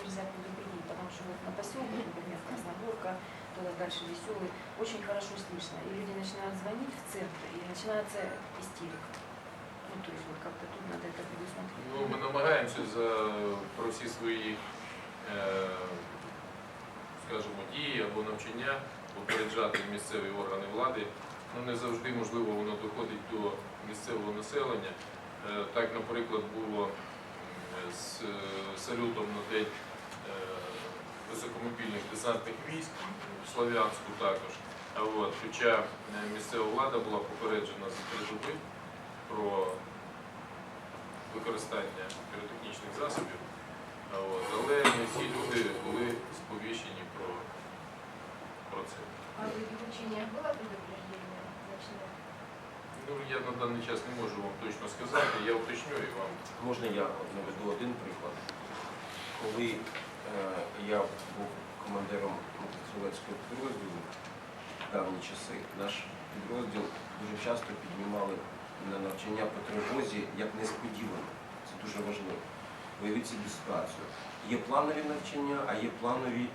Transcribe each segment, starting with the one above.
нельзя предупредить, потому что вот на поселке, например, Красногорка, туда дальше Веселый, очень хорошо слышно. И люди начинают звонить в центр, и начинается истерика. Ну, то есть вот как-то тут надо это предусмотреть. Ну, ми намагаємося за, про всі свої, е, скажімо, дії або навчання попереджати місцеві органи влади. Ну, не завжди, можливо, воно доходить до місцевого населення. Е, так, наприклад, було м, з е, салютом на день е, високомобільних десантних військ в Слов'янську також. От, хоча е, місцева влада була попереджена за три доби про використання піротехнічних засобів, от, але не всі люди були сповіщені про, про це. А в учениях было предупреждение ночное? Ну, я на даний час не можу вам точно сказати, я уточню і вам. Можна я наведу один приклад. Коли е, я був командиром мотострілецького підрозділу в давні часи, наш підрозділ дуже часто піднімали на навчання по тривозі як несподівано. Це дуже важливо. Уявіть собі ситуацію. Є планові навчання, а є планові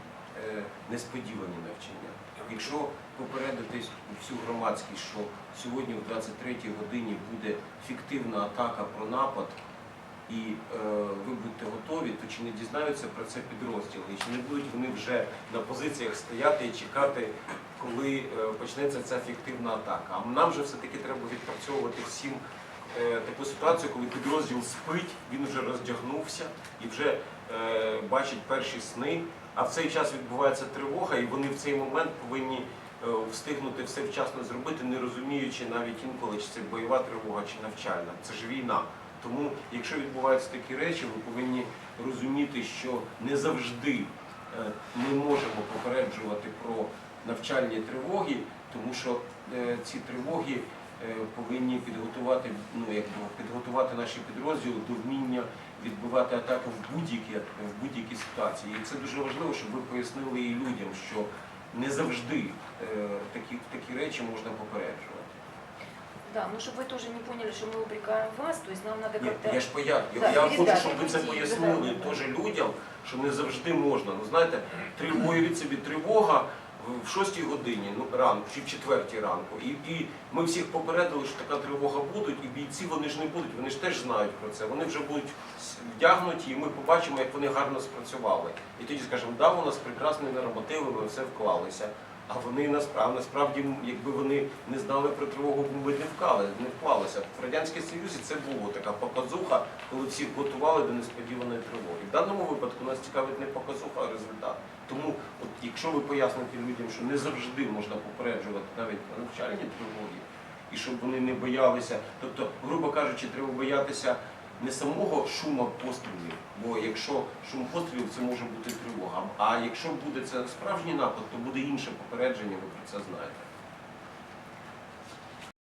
несподівані навчання. Якщо попередитись всю громадськість, що сьогодні в 23-й годині буде фіктивна атака про напад, і е, ви будете готові, то чи не дізнаються про це підрозділи? І чи не будуть вони вже на позиціях стояти і чекати, коли е, почнеться ця фіктивна атака? А нам же все-таки треба відпрацьовувати всім е, таку ситуацію, коли підрозділ спить, він вже роздягнувся і вже е, бачить перші сни, а в цей час відбувається тривога, і вони в цей момент повинні е, встигнути все вчасно зробити, не розуміючи навіть інколи, чи це бойова тривога, чи навчальна. Це ж війна. Тому, якщо відбуваються такі речі, ви повинні розуміти, що не завжди е, ми можемо попереджувати про навчальні тривоги, тому що е, ці тривоги е, повинні підготувати, ну, якби, підготувати наші підрозділи до вміння відбивати атаку в будь-які в будь-які ситуації. І це дуже важливо, щоб ви пояснили і людям, що не завжди е, такі, такі речі можна попереджувати. Да, ну чтобы вы тоже не поняли, что мы упрекаем вас, то есть нам надо Ні, как-то... я ж поясню. Да, я хочу, передати щоб ви це людям, пояснили да, да, теж людям, що не завжди можна. Ну знаєте, три уявіть собі тривога в 6 годині ну, ранку чи в 4 ранку. І, і ми всіх попередили, що така тривога буде, і бійці вони ж не будуть, вони ж теж знають про це. Вони вже будуть вдягнуті, і ми побачимо, як вони гарно спрацювали. І тоді скажемо, да, у нас прекрасні нормативи, ми все вклалися. А вони насправді, насправді, якби вони не знали про тривогу, ми б не вклали, не вклалися. В Радянській Союзі це було така показуха, коли всіх готували до несподіваної тривоги. В даному випадку нас цікавить не показуха, а результат. Тому, от, якщо ви поясните людям, що не завжди можна попереджувати навіть навчальні тривоги, і щоб вони не боялися, тобто, грубо кажучи, треба боятися не самого шуму пострілів, бо якщо шум пострілів, це може бути тривога. А якщо буде це справжній напад, то буде інше попередження, ви про це знаєте.